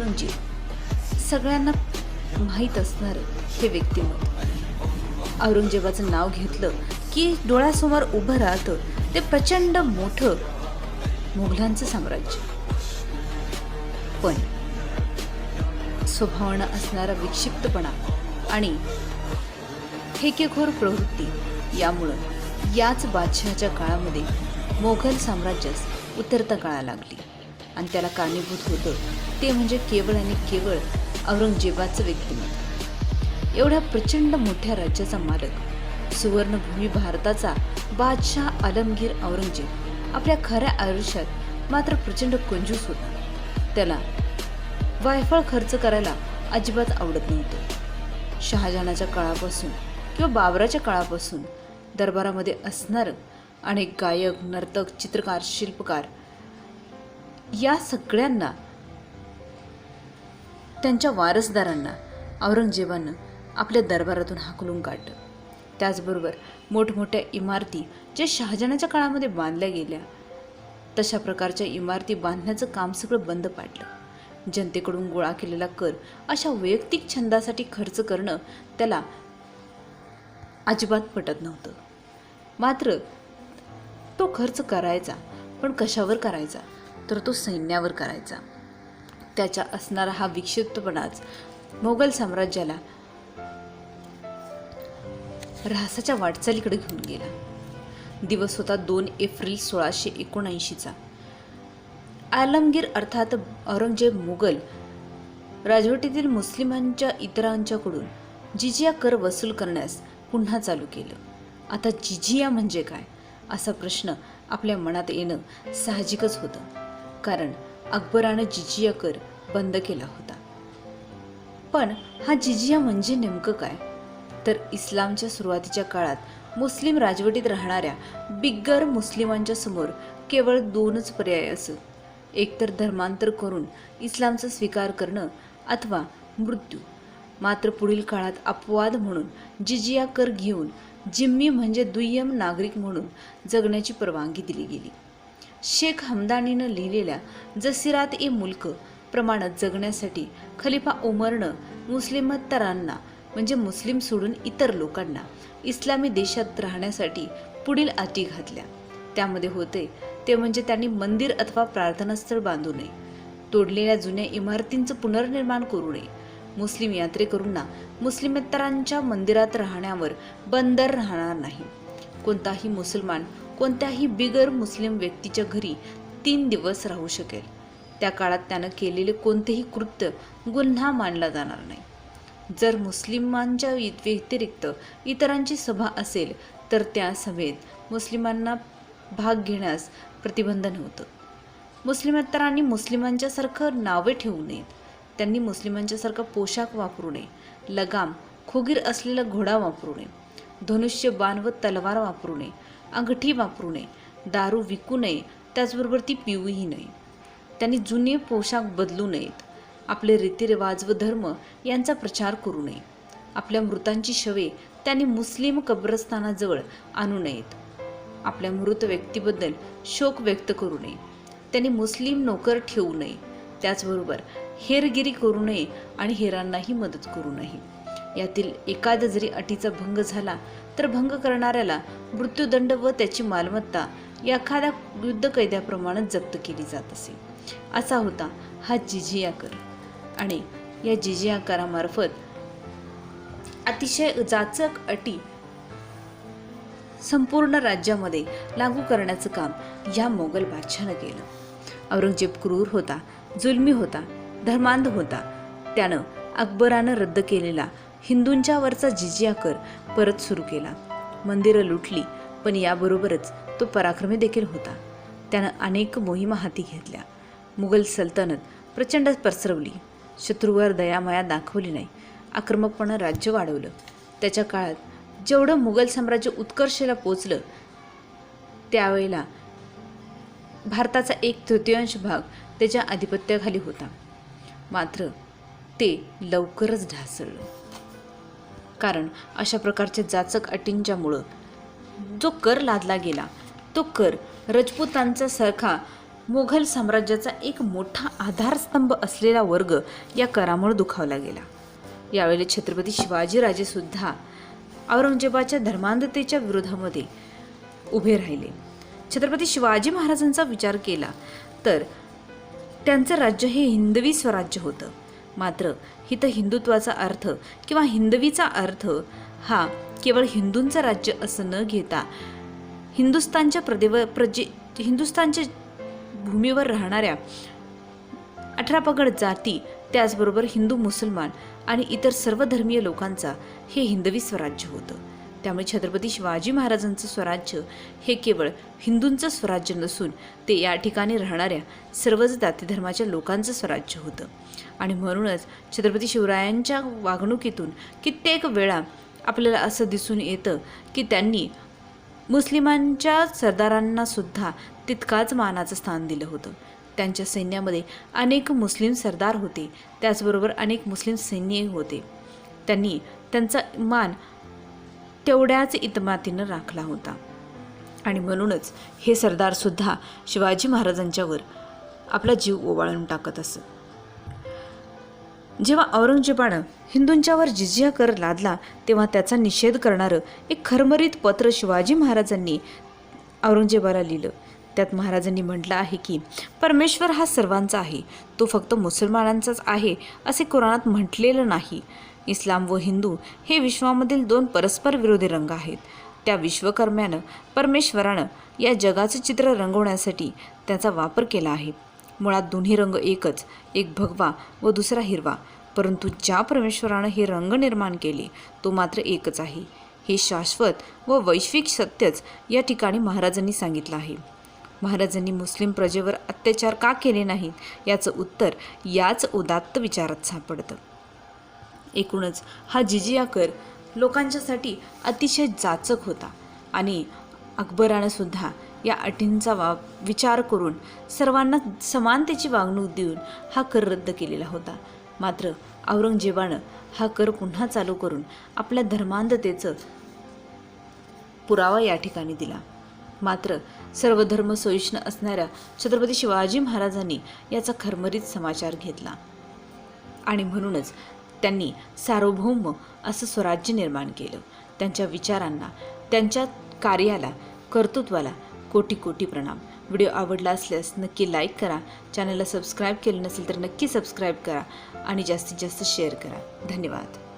रणजित सगळ्यांना माहीत असणारं हे व्यक्तिमत्व. औरंगजेबाचं नाव घेतलं की डोळ्यासमोर उभं राहतं ते प्रचंड मोठं मुघलांचं साम्राज्य. पण स्वभावानं असणारा विक्षिप्तपणा आणि ठेकेखोर प्रवृत्ती यामुळं याच बादशहाच्या काळामध्ये मोघल साम्राज्यास उतरता काळा लागली. आणि त्याला कारणीभूत होतं. ते म्हणजे केवळ आणि केवळ औरंगजेबाचं व्यक्तिमत्व. एवढ्या प्रचंड मोठ्या राज्याचा मालक सुवर्णभूमी भारताचा बादशाह आलमगीर औरंगजेब आपल्या खऱ्या आयुष्यात मात्र प्रचंड कंजूस होता. त्याला वायफळ खर्च करायला अजिबात आवडत नव्हतं. शहाजहानाच्या काळापासून किंवा बाबराच्या काळापासून दरबारामध्ये असणारं अनेक गायक नर्तक चित्रकार शिल्पकार या सगळ्यांना त्यांच्या वारसदारांना औरंगजेबानं आपल्या दरबारातून हाकलून काढलं. त्याचबरोबर मोठमोठ्या इमारती ज्या शहाजहानाच्या काळामध्ये बांधल्या गेल्या तशा प्रकारच्या इमारती बांधण्याचं काम सगळं बंद पाडलं. जनतेकडून गोळा केलेला कर अशा वैयक्तिक छंदासाठी खर्च करणं त्याला अजिबात पटत नव्हतं. मात्र तो खर्च करायचा पण कशावर करायचा? तर तो सैन्यावर करायचा. त्याच्या असणारा हा विक्षिप्तपणाच मोगल साम्राज्याला ऱ्हासाच्या वाटचालीकडे घेऊन गेला. दिवस होता दोन एप्रिल सोळाशे एकोणऐंशीचा. आलमगीर अर्थात औरंगजेब मुघल राजवटीतील मुस्लिमांच्या इतरांच्याकडून जिजिया कर वसूल करण्यास पुन्हा चालू केलं. आता जिजिया म्हणजे काय? असा प्रश्न आपल्या मनात येणं साहजिकच होतं. कारण अकबरानं जिजिया कर बंद केला होता. पण हा जिजिया म्हणजे नेमकं काय? तर इस्लामच्या सुरुवातीच्या काळात मुस्लिम राजवटीत राहणाऱ्या बिग्गर मुस्लिमांच्या समोर केवळ दोनच पर्याय असत एकतर धर्मांतर करून इस्लामचा स्वीकार करणं अथवा मृत्यू. मात्र पुढील काळात अपवाद म्हणून जिजिया कर घेऊन जिम्मी म्हणजे दुय्यम नागरिक म्हणून जगण्याची परवानगी दिली गेली. शेख हमदानीनं लिहिलेल्या जसिरात ए मुल्क प्रमाणात जगण्यासाठी खलिफा उमरनं मुस्लिमत्तरांना म्हणजे मुस्लिम सोडून इतर लोकांना इस्लामी देशात राहण्यासाठी पुढील अटी घातल्या. त्यामध्ये होते ते म्हणजे त्यांनी मंदिर अथवा प्रार्थनास्थळ बांधू नये तोडलेल्या जुन्या इमारतींचं पुनर्निर्माण करू नये. मुस्लिम यात्रेकरूंना मुस्लिमेतरांच्या मंदिरात राहण्यावर बंदर राहणार नाही. कोणताही मुसलमान कोणत्याही बिगर मुस्लिम व्यक्तीच्या घरी तीन दिवस राहू शकेल. त्या काळात त्यानं केलेले कोणतेही कृत्य गुन्हा मानला जाणार नाही. जर मुस्लिमांच्या व्यतिरिक्त इतरांची सभा असेल तर त्या सभेत मुस्लिमांना भाग घेण्यास प्रतिबंध नव्हतं मुस्लिमेतरांनी मुस्लिमांच्यासारखं नावे ठेवू नयेत. त्यांनी मुस्लिमांच्यासारखा पोशाख वापरू नये लगाम खुगीर असलेला घोडा वापरू नये धनुष्य बाण व तलवार वापरू नये अंगठी वापरू नये दारू विकू नये त्याचबरोबर ती पिऊही नये. त्यांनी जुने पोशाख बदलू नयेत. आपले रीतिरिवाज व धर्म यांचा प्रचार करू नये. आपल्या मृतांची शवे त्यांनी मुस्लिम कब्रस्थानाजवळ आणू नयेत. आपल्या मृत व्यक्तीबद्दल शोक व्यक्त करू नये. त्यांनी मुस्लिम नोकर ठेवू नये. त्याचबरोबर हेरगिरी करू नये आणि हेरांनाही मदत करू नये. यातील एखादा जरी अटीचा भंग झाला तर भंग करणाऱ्याला मृत्यूदंड व त्याची मालमत्ता एखाद्या युद्ध कैद्याप्रमाणे जप्त केली जात असे. असा होता हा जिजिया कर आणि या जिजिया करामार्फत अतिशय जाचक अटी संपूर्ण राज्यामध्ये लागू करण्याचं काम या मोगल बादशानं केलं. औरंगजेब क्रूर होता जुलमी होता धर्मांध होता. त्यानं अकबरानं रद्द केलेला हिंदूंच्या वरचा जिजिया कर परत सुरू केला. मंदिरं लुटली पण याबरोबरच तो पराक्रमी देखील होता. त्यानं अनेक मोहिमा हाती घेतल्या. मुघल सल्तनत प्रचंड पसरवली. शत्रूवर दयामाया दाखवली नाही. आक्रमकपणे राज्य वाढवलं. त्याच्या काळात जेवढं मुघल साम्राज्य उत्कर्षेला पोचलं त्यावेळेला भारताचा एक तृतीयांश भाग त्याच्या आधिपत्याखाली होता. मात्र ते लवकरच ढासळलं. कारण अशा प्रकारच्या जाचक अटींच्यामुळं. जो कर लादला गेला तो कर रजपूतांचा सारखा मोघल साम्राज्याचा एक मोठा आधारस्तंभ असलेला वर्ग या करामुळे दुखावला गेला. यावेळी छत्रपती शिवाजीराजेसुद्धा औरंगजेबाच्या धर्मांधतेच्या विरोधामध्ये उभे राहिले. छत्रपती शिवाजी महाराजांचा विचार केला तर त्यांचं राज्य हे हिंदवी स्वराज्य होतं. मात्र इथं हिंदुत्वाचा अर्थ किंवा हिंदवीचा अर्थ हा केवळ हिंदूंचं राज्य असं न घेता हिंदुस्थानच्या प्रदेव प्रजे हिंदुस्थानच्या भूमीवर राहणाऱ्या अठरा पगड जाती त्याचबरोबर हिंदू मुसलमान आणि इतर सर्व धर्मीय लोकांचा हे हिंदवी स्वराज्य होतं. त्यामुळे छत्रपती शिवाजी महाराजांचं स्वराज्य हे केवळ हिंदूंचं स्वराज्य नसून ते या ठिकाणी राहणाऱ्या सर्वच जाती धर्माच्या लोकांचं स्वराज्य होतं. आणि म्हणूनच छत्रपती शिवरायांच्या वागणुकीतून कित्येक वेळा आपल्याला असं दिसून येतं की त्यांनी मुस्लिमांच्या सरदारांनासुद्धा तितकाच मानाचं स्थान दिलं होतं. त्यांच्या सैन्यामध्ये अनेक मुस्लिम सरदार होते त्याचबरोबर अनेक मुस्लिम सैन्यही होते. त्यांनी त्यांचा मान तेवढ्याच इतमातीनं राखला होता. आणि म्हणूनच हे सरदारसुद्धा शिवाजी महाराजांच्यावर आपला जीव ओवाळून टाकत असत. जेव्हा औरंगजेबानं हिंदूंच्यावर जिजिया कर लादला तेव्हा त्याचा निषेध करणारं एक खरमरीत पत्र शिवाजी महाराजांनी औरंगजेबाला लिहिलं. त्यात महाराजांनी म्हटलं आहे की परमेश्वर हा सर्वांचा आहे. तो फक्त मुसलमानांचाच आहे असे कुराणात म्हटलेलं नाही. इस्लाम व हिंदू हे विश्वामधील दोन परस्पर विरोधी रंग आहेत. त्या विश्वकर्म्यानं परमेश्वरानं या जगाचं चित्र रंगवण्यासाठी त्याचा वापर केला आहे. मुळात दोन्ही रंग एकच एक भगवा व दुसरा हिरवा. परंतु ज्या परमेश्वरानं हे रंग निर्माण केले तो मात्र एकच आहे. हे शाश्वत व वैश्विक सत्यच या ठिकाणी महाराजांनी सांगितलं आहे. महाराजांनी मुस्लिम प्रजेवर अत्याचार का केले नाहीत याचं उत्तर याच उदात्त विचारात सापडतं. एकूणच हा जिजिया कर लोकांच्यासाठी अतिशय जाचक होता. आणि अकबरानं सुद्धा या अटींचा वा विचार करून सर्वांना समानतेची वागणूक देऊन हा कर रद्द केलेला होता. मात्र औरंगजेबानं हा कर पुन्हा चालू करून आपल्या धर्मांधतेचं पुरावा या ठिकाणी दिला. मात्र सर्व धर्म असणाऱ्या छत्रपती शिवाजी महाराजांनी याचा खरमरीत समाचार घेतला. आणि म्हणूनच त्यांनी सार्वभौम असं स्वराज्य निर्माण केलं. त्यांच्या विचारांना त्यांच्या कार्याला कर्तृत्वाला कोटी कोटी प्रणाम. व्हिडिओ आवडला असल्यास नक्की लाईक करा. चॅनलला सबस्क्राईब केलं नसेल तर नक्की सबस्क्राईब करा आणि जास्तीत जास्त शेअर करा. धन्यवाद.